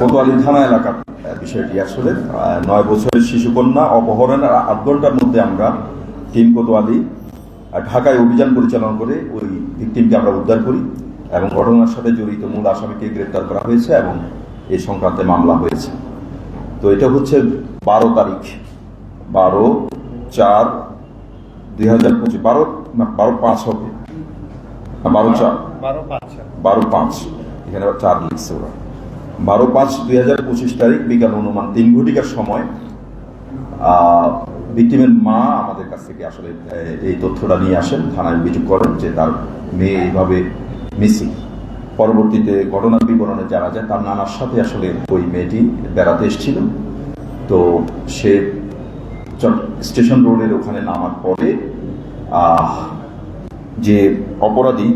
কোতোয়ালি থানা এলাকার বিষয়টি আসলে নয় বছরের শিশুকন্যা অপহরণের আট ঘণ্টার মধ্যে আমরা টিম কোতোয়ালি ঢাকায় অভিযান পরিচালনা করে ওই ভিকটিমকে আমরা উদ্ধার করি এবং ঘটনার সাথে জড়িত মূল আসামিকে গ্রেপ্তার করা হয়েছে এবং এই সংক্রান্তে মামলা হয়েছে। তো এটা হচ্ছে বারো তারিখ বারো চার দুই হাজার পঁচিশ বারো না বারো পাঁচ হবে। বারো চার। বারো পাঁচ। বারো পাঁচ। এখানে চার লিখছে ওরা। বারো পাঁচ দুই হাজার পঁচিশ তারিখ বিকাল অনুমান তিন ঘটিকার সময় ভিক্টিমের মা আমাদের কাছ থেকে আসলে এই তথ্যটা নিয়ে আসেন, থানায় অভিযোগ করেন যে তার মেয়ে এইভাবে মিসিং। পরবর্তীতে ঘটনার বিবরণে জানা যায় তার নানার সাথে আসলে ওই মেয়েটি বেড়াতে এসেছিল। তো সে স্টেশন রোডের ওখানে নামার পরে যে অপরাধী,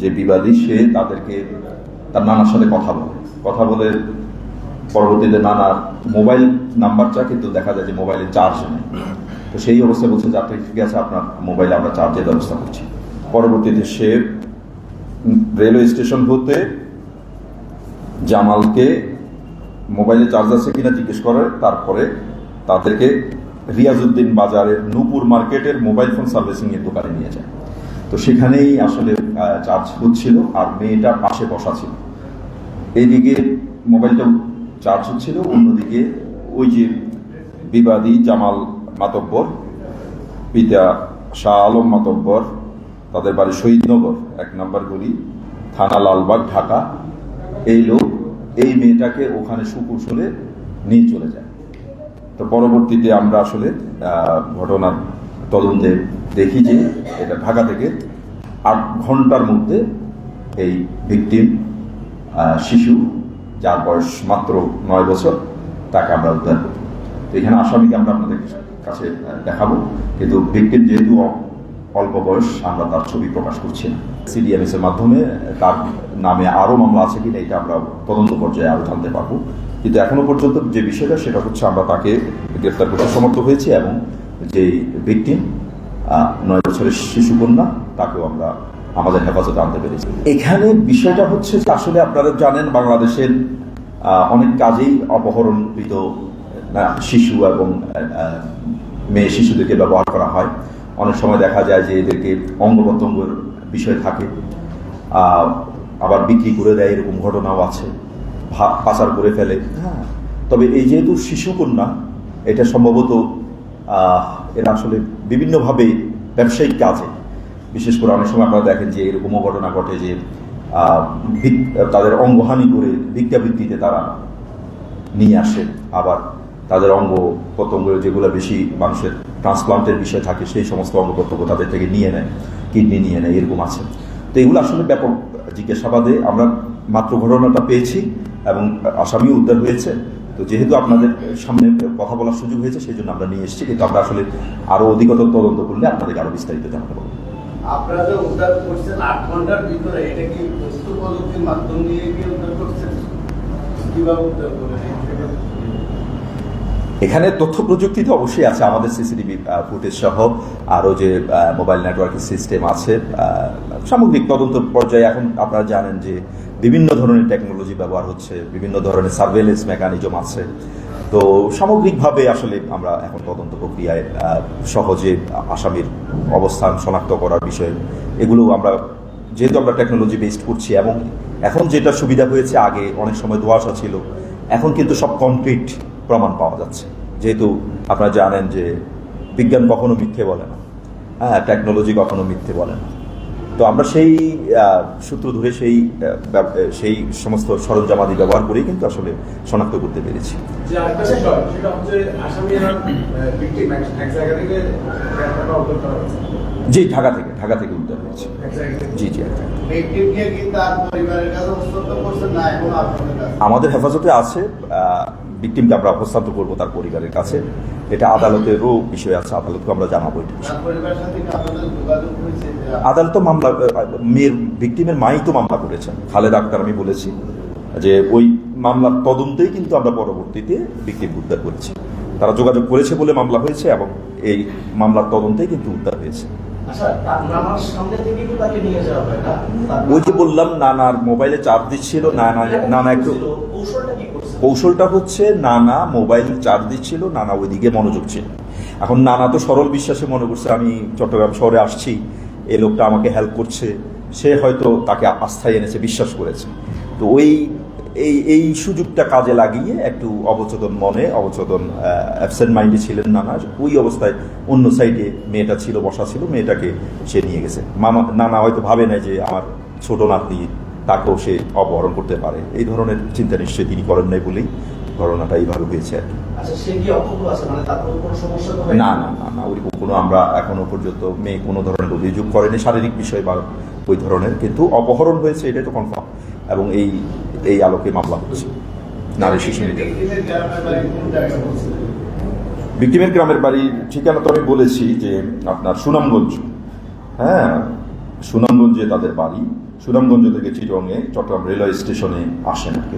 যে বিবাদী, সে তাদেরকে তার নানার সাথে কথা বলে। কথা বলে পরবর্তীতে নানার মোবাইল নাম্বারটা কিন্তু দেখা যায় যে মোবাইলে চার্জ নেই। তো সেই অবস্থায় বলছে যাত্রী ঠিক আছে, আপনার মোবাইলে আমরা চার্জের ব্যবস্থা করছি। পরবর্তীতে সে রেলওয়ে স্টেশন হতে জামালকে মোবাইলে চার্জ আছে কিনা জিজ্ঞেস করে, তারপরে তাদেরকে রিয়াজউদ্দিন বাজারের নূপুর মার্কেটের মোবাইল ফোন সার্ভিসিং এর দোকানে নিয়ে যায়। তো সেখানেই আসলে চার্জ হচ্ছিল আর মেয়েটা পাশে বসা ছিল। এইদিকে মোবাইলটা চার্জ হচ্ছিল, অন্যদিকে ওই যে বিবাদী জামাল মাতব্বর, পিতা শাহ আলম মাতব্বর, তাদের বাড়ি শহীদনগর, এক নম্বর গলি, থানা লালবাগ, ঢাকা। এই লোক এই মেয়েটাকে ওখানে সুকুশলে নিয়ে চলে যায়। তো পরবর্তীতে আমরা আসলে ঘটনার তদন্তে দেখি যে এটা ঢাকা থেকে আট ঘণ্টার মধ্যে এই ভিকটিম শিশু, যার বয়স মাত্র নয় বছর, তাকে আমরা উদ্ধার করি তো এখানে আসামিকে আমরা আপনাদের কাছে দেখাবো। কিন্তু ভিকটিম যেহেতু অল্প বয়স, আমরা তার ছবি প্রকাশ করছি না। সিডিএমএস এর মাধ্যমে তার নামে আরও মামলা আছে কিনা, এটা আমরা তদন্ত পর্যায়ে আরও জানতে পারব। কিন্তু এখনও পর্যন্ত যে বিষয়টা, সেটা হচ্ছে আমরা তাকে গ্রেফতার করতে সমর্থ হয়েছি এবং যে ভিকটিম নয় বছরের শিশুকন্যা তাকেও আমরা আমাদের হেফাজতে আনতে পেরেছি। এখানে বিষয়টা হচ্ছে আসলে আপনারা জানেন বাংলাদেশের অনেক কাজেই অপহরণকৃত শিশু এবং মেয়ে শিশুদেরকে ব্যবহার করা হয়। অনেক সময় দেখা যায় যে এদেরকে অঙ্গ প্রত্যঙ্গের বিষয় থাকে আবার বিক্রি করে দেয় এরকম ঘটনাও আছে পাচার করে ফেলে। হ্যাঁ তবে এই যেহেতু শিশুকন্যা এটা সম্ভবত এরা আসলে বিভিন্নভাবে ব্যবসায়িক কাজে বিশেষ করে অনেক সময় আপনারা দেখেন যে এরকমও ঘটনা ঘটে যে তাদের অঙ্গহানি করে ভিক্ষাবৃত্তিতে তারা নিয়ে আসে। আবার তাদের অঙ্গ প্রত্যঙ্গ যেগুলো বেশি মানুষের ট্রান্সপ্লান্টের বিষয় থাকে, সেই সমস্ত অঙ্গ প্রত্যঙ্গ তাদের থেকে নিয়ে নেয়, কিডনি নিয়ে নেয়, এরকম আছে। তো এগুলো আসলে ব্যাপক জিজ্ঞাসাবাদে আমরা মাত্র ঘটনাটা পেয়েছি এবং আসামিও উদ্ধার হয়েছে। তো যেহেতু আপনাদের সামনে কথা বলার সুযোগ হয়েছে, সেই জন্য আমরা নিয়ে এসেছি, কিন্তু আমরা আসলে আরও অধিকতর তদন্ত করলে আপনাদেরকে আরও বিস্তারিত জানাতে পারব। আপনারা যে উদ্ধার করছেন আট ঘণ্টার ভিতরে, এটা কি বস্তু মাধ্যম দিয়ে কি উদ্ধার করছেন? কীভাবে উদ্ধার এখানে তথ্য প্রযুক্তি তো অবশ্যই আছে, আমাদের সিসিটিভি ফুটেজ সহ আরও যে মোবাইল নেটওয়ার্কের সিস্টেম আছে সামগ্রিক তদন্ত পর্যায়ে এখন আপনারা জানেন যে বিভিন্ন ধরনের টেকনোলজি ব্যবহার হচ্ছে, বিভিন্ন ধরনের সার্ভেলেন্স মেকানিজম আছে। তো সামগ্রিকভাবে আসলে আমরা এখন তদন্ত প্রক্রিয়ায় সহজে আসামির অবস্থান শনাক্ত করার বিষয়ে এগুলো আমরা, যেহেতু আমরা টেকনোলজি বেসড করছি এবং এখন যেটা সুবিধা হয়েছে, আগে অনেক সময় ধোঁয়াশা ছিল, এখন কিন্তু সব কনক্রিট প্রমাণ পাওয়া যাচ্ছে। যেহেতু আপনারা জানেন যে বিজ্ঞান কখনো মিথ্যে বলে না। হ্যাঁ টেকনোলজি কখনো মিথ্যে বলে না। তো আমরা সেই সূত্র ধরে সেই সেই সমস্ত সরঞ্জামাদি ব্যবহার করেই কিন্তু আসলে শনাক্ত করতে পেরেছি। জি ঢাকা থেকে ঢাকা থেকে উদ্ধার হয়েছে। জি জি আমাদের হেফাজতে আছে ভিকটিমকে আমরা হস্তান্তর করব তার পরিবারের কাছে। এটা আদালতেরও বিষয় আছে আদালতকে আমরা জানাব এটা আদালত তো মামলা মেয়ের ভিকটিমের মাই তো মামলা করেছেন। খালেদ আক্তার আমি বলেছি যে ওই মামলার তদন্তেই কিন্তু আমরা পরবর্তীতে ভিকটিম উদ্ধার করেছি। তারা যোগাযোগ করেছে বলে মামলা হয়েছে এবং এই মামলার তদন্তেই কিন্তু উদ্ধার হয়েছে। আচ্ছা হয়? ওই যে বললাম নানার মোবাইলে চার্জ দিচ্ছিল নানা নানা একটু কৌশলটা হচ্ছে নানা মোবাইল চার্জ দিচ্ছিল, নানা ওইদিকে মনোযোগ ছিল। এখন নানা তো সরল বিশ্বাসে মনে করছে, আমি চট্টগ্রাম শহরে আসছি এই লোকটা আমাকে হেল্প করছে, সে হয়তো তাকে আস্থায় এনেছে, বিশ্বাস করেছে। তো ওই, এই এই সুযোগটা কাজে লাগিয়ে একটু অবচেতন মনে, অবচেতন অ্যাবসেন্ট মাইন্ডে ছিলেন নানা, ওই অবস্থায় অন্য সাইডে মেয়েটা ছিল, বসা ছিল, মেয়েটাকে সে নিয়ে গেছে। মামা, নানা হয়তো ভাবে না যে আমার ছোট নাতনি তাকেও সে অপহরণ করতে পারে। এই ধরনের চিন্তা নিশ্চয়ই তিনি করেন নাই বলেই ঘটনাটা এইভাবে হয়েছে আর কি। আচ্ছা মানে? না না না না ওইরকম কোনো আমরা এখনও পর্যন্ত মেয়ে কোনো ধরনের অভিযোগ করেনি শারীরিক বিষয় বা ওই ধরনের কিন্তু অপহরণ হয়েছে এটাই তো কনফার্ম এবং এই এই আলোকে মামলা হচ্ছে। নারী শিশু এদের গ্রামের বাড়ি ভিক্টিমের গ্রামের বাড়ির ঠিকানা তো আমি বলেছি যে আপনার সুনামগঞ্জ। হ্যাঁ সুনামগঞ্জে তাদের বাড়ি। সুনামগঞ্জ থেকে চিটংয়ে চট্টগ্রাম রেলওয়ে স্টেশনে আসেন আর কি